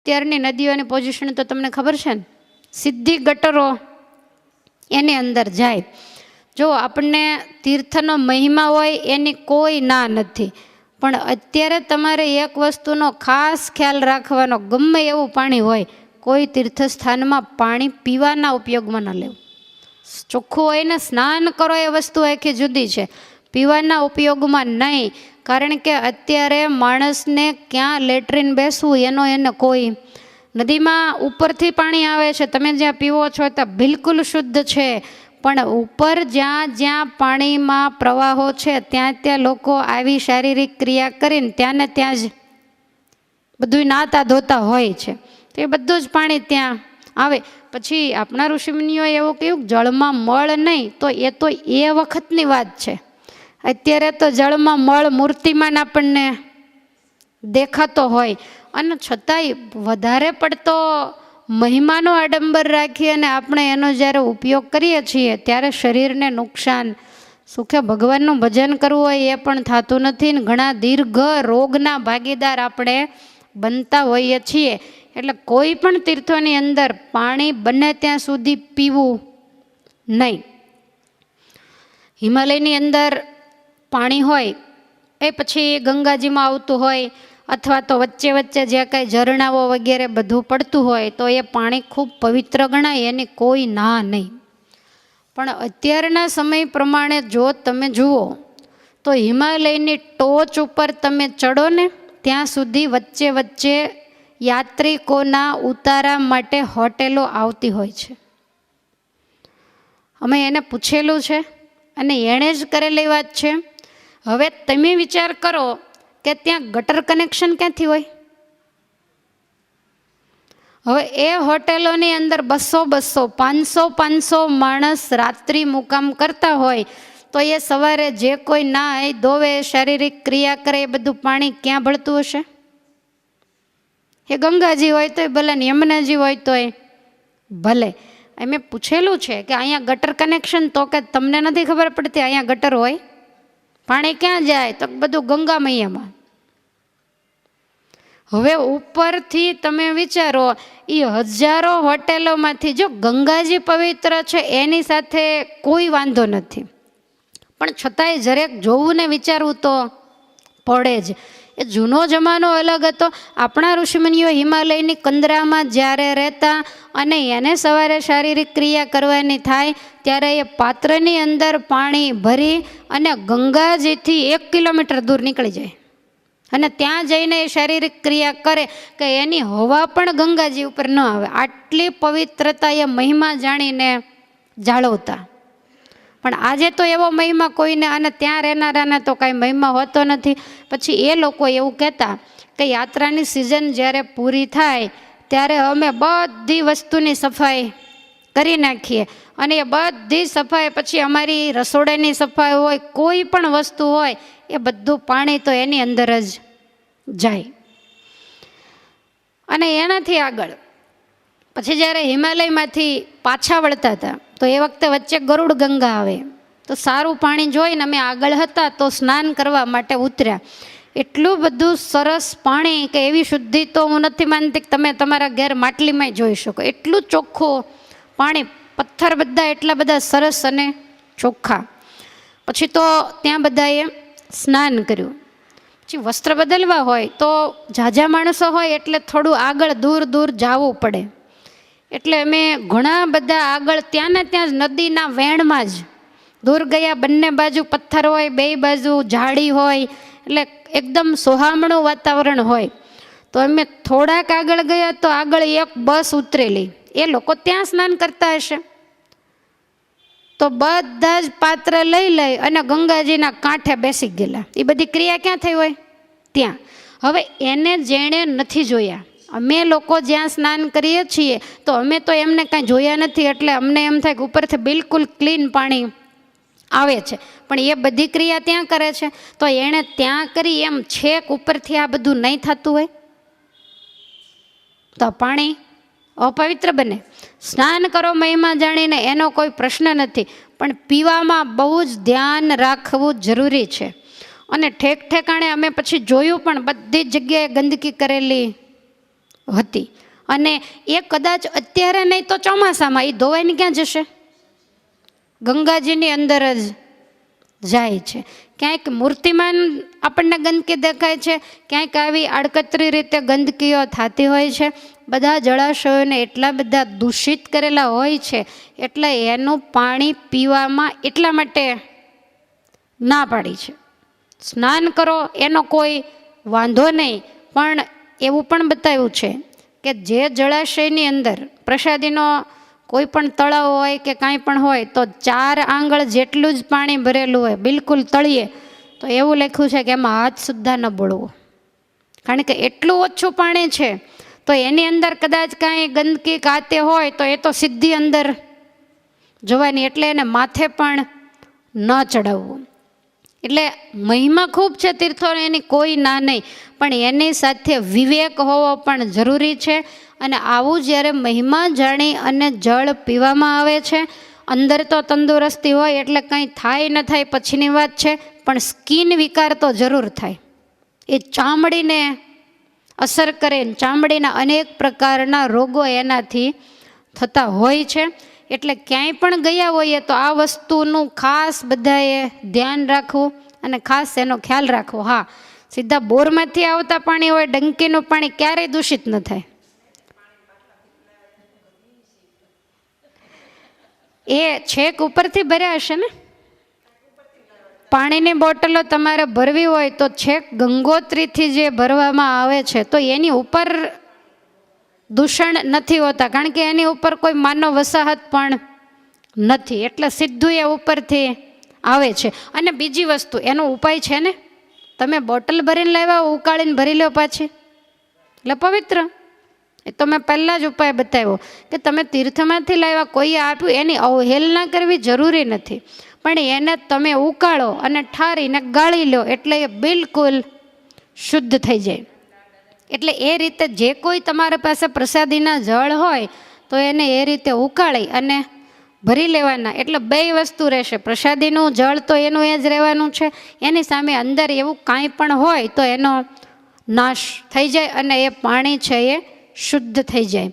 અત્યારની નદીઓની પોઝિશન તો તમને ખબર છે ને? સીધી ગટરો એની અંદર જાય. જો આપણને તીર્થનો મહિમા હોય એની કોઈ ના નથી. પણ અત્યારે તમારે એક વસ્તુનો ખાસ ખ્યાલ રાખવાનો, ગમે એવું પાણી હોય, કોઈ તીર્થસ્થાનમાં પાણી પીવાના ઉપયોગમાં ન લેવું. ચોખ્ખું હોય ને, સ્નાન કરો એ વસ્તુ આખી જુદી છે. પીવાના ઉપયોગમાં નહીં. કારણ કે અત્યારે માણસને ક્યાં લેટ્રિન બેસવું, એનો એને કોઈ નદીમાં ઉપરથી પાણી આવે છે, તમે જ્યાં પીવો છો ત્યાં બિલકુલ શુદ્ધ છે. પણ ઉપર જ્યાં જ્યાં પાણીમાં પ્રવાહો છે, ત્યાં ત્યાં લોકો આવી શારીરિક ક્રિયા કરીને ત્યાં ને ત્યાં જ બધું નાતા ધોતા હોય છે. તો એ બધું જ પાણી ત્યાં આવે. પછી આપણા ઋષિમુનિઓએ એવું કહ્યું જળમાં મળ નહીં, તો એ તો એ વખતની વાત છે. અત્યારે તો જળમાં મળ મૂર્તિમાન આપણને દેખાતો હોય. અને છતાંય વધારે પડતો મહિમાનો આડંબર રાખી અને આપણે એનો જ્યારે ઉપયોગ કરીએ છીએ, ત્યારે શરીરને નુકસાન. સુખે ભગવાનનું ભજન કરવું હોય એ પણ થતું નથી ને ઘણા દીર્ઘ રોગના ભાગીદાર આપણે બનતા હોઈએ છીએ. એટલે કોઈ પણ તીર્થોની અંદર પાણી બને ત્યાં સુધી પીવું નહીં. હિમાલયની અંદર પાણી હોય, એ પછી ગંગાજીમાં આવતું હોય, અથવા તો વચ્ચે વચ્ચે જે કાંઈ ઝરણાઓ વગેરે બધું પડતું હોય, તો એ પાણી ખૂબ પવિત્ર ગણાય, એની કોઈ ના નહીં. પણ અત્યારના સમય પ્રમાણે જો તમે જુઓ, તો હિમાલયની ટોચ ઉપર તમે ચડો ને, ત્યાં સુધી વચ્ચે વચ્ચે યાત્રિકોના ઉતારા માટે હોટેલો આવતી હોય છે. અમે એને પૂછેલું છે, અને એણે જ કરેલી વાત છે હવે તમે વિચાર કરો કે ત્યાં ગટર કનેક્શન ક્યાંથી હોય? હવે એ હોટેલોની અંદર બસો બસો, પાંચસો પાંચસો માણસ રાત્રિ મુકામ કરતા હોય, તો એ સવારે જે કોઈ નાય ધોવે, શારીરિક ક્રિયા કરે, એ બધું પાણી ક્યાં ભળતું હશે? એ ગંગાજી હોય તોય, ભલે ને યમુનાજી હોય તોય, ભલે. મેં પૂછેલું છે કે અહીંયા ગટર કનેક્શન તો કે તમને નથી ખબર પડતી, અહીંયા ગટર હોય? પાણી ક્યાં જાય? તો બધું ગંગા મૈયામાં હવે ઉપરથી તમે વિચારો એ હજારો હોટેલોમાંથી જો ગંગાજી પવિત્ર છે, એની સાથે કોઈ વાંધો નથી. પણ છતાંય જરેક જોવું ને વિચારવું તો પડે જ. એ જૂનો જમાનો અલગ હતો. આપણા ઋષિમુનિઓ હિમાલયની કંદરામાં જ્યારે રહેતા અને એને સવારે શારીરિક ક્રિયા કરવાની થાય ત્યારે એ પાત્રની અંદર પાણી ભરી અને ગંગાજીથી એક કિલોમીટર દૂર નીકળી જાય. અને ત્યાં જઈને એ શારીરિક ક્રિયા કરે કે એની હવા પણ ગંગાજી ઉપર ન આવે. આટલી પવિત્રતા એ મહિમા જાણીને જાળવતા. પણ આજે તો એવો મહિમા કોઈને અને ત્યાં રહેનારાને તો કાંઈ મહિમા હોતો નથી. પછી એ લોકો એવું કહેતા કે યાત્રાની સિઝન જ્યારે પૂરી થાય, ત્યારે અમે બધી વસ્તુની સફાઈ કરી નાખીએ. અને એ બધી સફાઈ પછી અમારી રસોડાની સફાઈ હોય, કોઈ પણ વસ્તુ હોય, એ બધું પાણી તો એની અંદર જ જાય. અને એનાથી આગળ, પછી જ્યારે હિમાલયમાંથી પાછા વળતા હતા તો એ વખતે વચ્ચે ગરુડ ગંગા આવે. તો સારું પાણી જોઈને અમે આગળ હતા તો સ્નાન કરવા માટે ઉતર્યા. એટલું બધું સરસ પાણી કે એવી શુદ્ધિ તો હું નથી માનતી કે તમે તમારા ઘેર માટલીમાં જોઈ શકો. એટલું ચોખ્ખું પાણી, પથ્થર બધા એટલા બધા સરસ અને ચોખ્ખા. પછી તો ત્યાં બધાએ સ્નાન કર્યું. પછી વસ્ત્ર બદલવા હોય તો ઝાઝા માણસો હોય એટલે થોડું આગળ દૂર દૂર જવું પડે. એટલે અમે ઘણા બધા આગળ ત્યાં ને ત્યાં જ નદીના વેણમાં જ. દૂર ગયા, બંને બાજુ પથ્થર હોય, બે બાજુ ઝાડી હોય, એટલે એકદમ સોહામણું વાતાવરણ હોય. તો અમે થોડાક આગળ ગયા તો આગળ એક બસ ઉતરેલી. એ લોકો ત્યાં સ્નાન કરતા હશે. તો બધા જ પાત્ર લઈ લઈ અને ગંગાજીના કાંઠે બેસી ગયેલા. એ બધી ક્રિયા ક્યાં થઈ હોય? ત્યાં. હવે એને જેણે નથી જોયા. અમે લોકો જ્યાં સ્નાન કરીએ છીએ, તો અમે તો એમને કાંઈ જોયા નથી, એટલે અમને એમ થાય કે ઉપરથી બિલકુલ ક્લીન પાણી આવે છે. પણ એ બધી ક્રિયા ત્યાં કરે છે, તો એણે ત્યાં કરી એમ છેક ઉપરથી આ બધું નહીં થતું હોય? તો પાણી અપવિત્ર બને. સ્નાન કરો મહિમા જાણીને એનો કોઈ પ્રશ્ન નથી, પણ પીવામાં બહુ જ ધ્યાન રાખવું જરૂરી છે. અને ઠેક ઠેકાણે અમે પછી જોયું પણ બધી જગ્યાએ ગંદકી કરેલી હતી. અને એ કદાચ અત્યારે નહીં તો ચોમાસામાં એ ધોવાઈને ક્યાં જશે? ગંગાજીની અંદર જ જાય છે. ક્યાંક મૂર્તિમાન આપણને ગંદકી દેખાય છે, ક્યાંક આવી આડકતરી રીતે ગંદકીઓ થતી હોય છે. બધા જળાશયોને એટલા બધા દૂષિત કરેલા હોય છે, એટલે એનું પાણી પીવામાં એટલા માટે ના પાડી છે. સ્નાન કરો એનો કોઈ વાંધો નહીં, પણ એવું પણ બતાવ્યું છે કે જે જળાશયની અંદર પ્રસાદીનો કોઈ પણ તળાવ હોય કે કાંઈ પણ હોય, તો ચાર આંગળ જેટલું જ પાણી ભરેલું હોય, બિલકુલ તળીએ, તો એવું લખ્યું છે કે એમાં હાથ સુદ્ધા ન બોળવો. કારણ કે એટલું ઓછું પાણી છે, તો એની અંદર કદાચ કાંઈ ગંદકી કાતે હોય, તો એ તો સીધી અંદર જોવાની, એટલે એને માથે પણ ન ચડાવવું એટલે મહિમા ખૂબ છે તીર્થોને, એની કોઈ ના નહીં. પણ એની સાથે વિવેક હોવો પણ જરૂરી છે અને આવું જ્યારે મહિમા જાણી અને જળ પીવામાં આવે છે, અંદર તો તંદુરસ્તી હોય એટલે કંઈ થાય ન થાય પછીની વાત છે, પણ સ્કિન વિકાર તો જરૂર થાય. એ ચામડીને અસર કરે ચામડીના અનેક પ્રકારના રોગો એનાથી થતા હોય છે. એટલે ક્યાંય પણ ગયા હોઈએ તો આ વસ્તુનું ખાસ બધાએ ધ્યાન રાખવું અને ખાસ એનો ખ્યાલ રાખવો. હા, સીધા બોરમાંથી આવતા પાણી હોય, ડંકીનું પાણી ક્યારેય દૂષિત ન થાય. એ છેક ઉપરથી ભર્યા હશે ને? પાણીની બોટલો તમારે ભરવી હોય તો છેક ગંગોત્રીથી જે ભરવામાં આવે છે, તો એની ઉપર દૂષણ નથી હોતા, કારણ કે એની ઉપર કોઈ માનવ વસાહત પણ નથી. એટલે સીધું એ ઉપરથી આવે છે. અને બીજી વસ્તુ, એનો ઉપાય છે ને? તમે બોટલ ભરીને લાવ્યા, ઉકાળીને ભરી લો પાછી. એટલે પવિત્ર. એ તો મેં પહેલાં જ ઉપાય બતાવ્યો કે તમે તીર્થમાંથી લાવ્યા કોઈએ આપ્યું, એની અવહેલના કરવી જરૂરી નથી. પણ એને તમે ઉકાળો અને ઠારીને ગાળી લો એટલે એ બિલકુલ શુદ્ધ થઈ જાય. એટલે એ રીતે જે કોઈ તમારા પાસે પ્રસાદીના જળ હોય, તો એને એ રીતે ઉકાળી અને ભરી લેવાના. એટલે બે વસ્તુ રહેશે. પ્રસાદીનું જળ તો એનું એ જ રહેવાનું છે. એની સામે અંદર એવું કાંઈ પણ હોય, તો એનો નાશ થઈ જાય અને એ પાણી છે એ શુદ્ધ થઈ જાય.